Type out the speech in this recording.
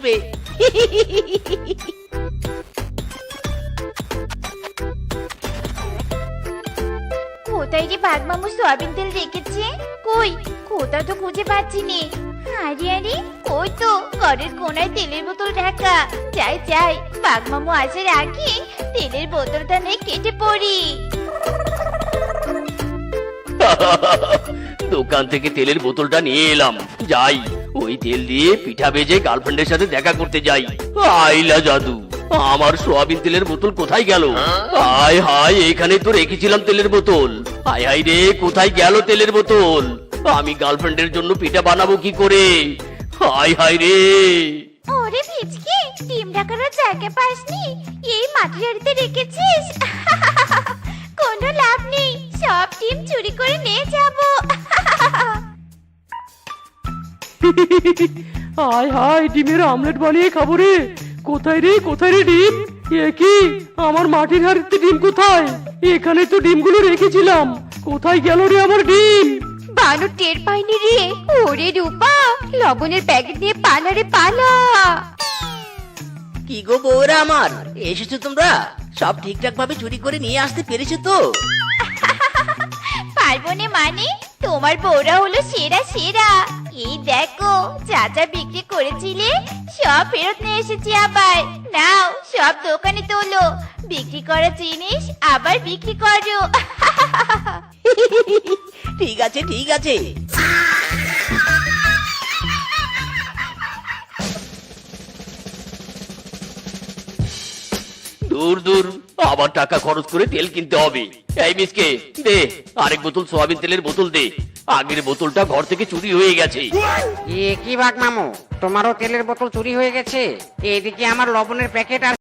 আসবে। কোথায় রে বাঘ মামু সয়াবিন তেল রেখেছে? কই? কোথাও তো খুঁজে পাচ্ছি নে আরে আরে কই তো? ঘরের কোনায় তেলের বোতল রাখা যাই যাই বাঘ মামু আসার আগে তেলের বোতলটা নিয়ে কেটে পড়ি। দোকান থেকে তেলের বোতলটা নিয়ে এলাম। যাই। ওই তেল দিয়ে পিঠা ভেজে গার্লফ্রেন্ডের সাথে দেখা করতে যাই। আইলা জাদু, আমার সোয়াবিন তেলের বোতল কোথায় গেল? হায় হায়, এখানে তো রেখেছিলাম তেলের বোতল। হায় হায় রে, কোথায় গেল তেলের বোতল? আমি গার্লফ্রেন্ডের জন্য পিঠা বানাবো কি করে? হায় হায় রে। ওরে ভিজকে, ডিম ঢাকার জায়গা পাসনি, এই মাটির হাড়িতে রেখেছিস? কোনো লাভ নেই, সব ডিম চুরি করে নিয়ে যাব। হায় হায় ডিমের আমলেট বানিয়ে খাব রে। কোথায় রে কোথায় রে ডিম? এ কি? আমার মাটির হাড়িতে ডিম কোথায়? এখানে তো ডিমগুলো রেখেছিলাম। কোথায় গেল রে আমার ডিম? বানু টের পাইনি রে। ওরে রূপা লবণের প্যাকেট নিয়ে পালা রে পালা। কি গো বউরা আমার? এসেছ তোমরা? সব ঠিকঠাক ভাবে চুরি করে নিয়ে আসতে পেরেছ তো? পারব না মানে? তোমার বউরা হলো সেরা সেরা। এই দেখো যা যা বিক্রি করেছিলে সব ফেরত নিয়ে এসেছি আবার। নাও সব দোকানে তোলো। বিক্রি করা জিনিস আবার বিক্রি করো। ঠিক আছে ঠিক আছে। দূর দূর আবার টাকা খরচ করে তেল কিনতে হবে। এই মিসকে দে আরেক বোতল সোয়াবিন তেলের বোতল দে। আগের বোতলটা ঘর থেকে চুরি হয়ে গেছে। এ কি বাঘ মামু? তোমারও তেলের বোতল চুরি হয়ে গেছে? এদিকে আমার লবণের প্যাকেট আর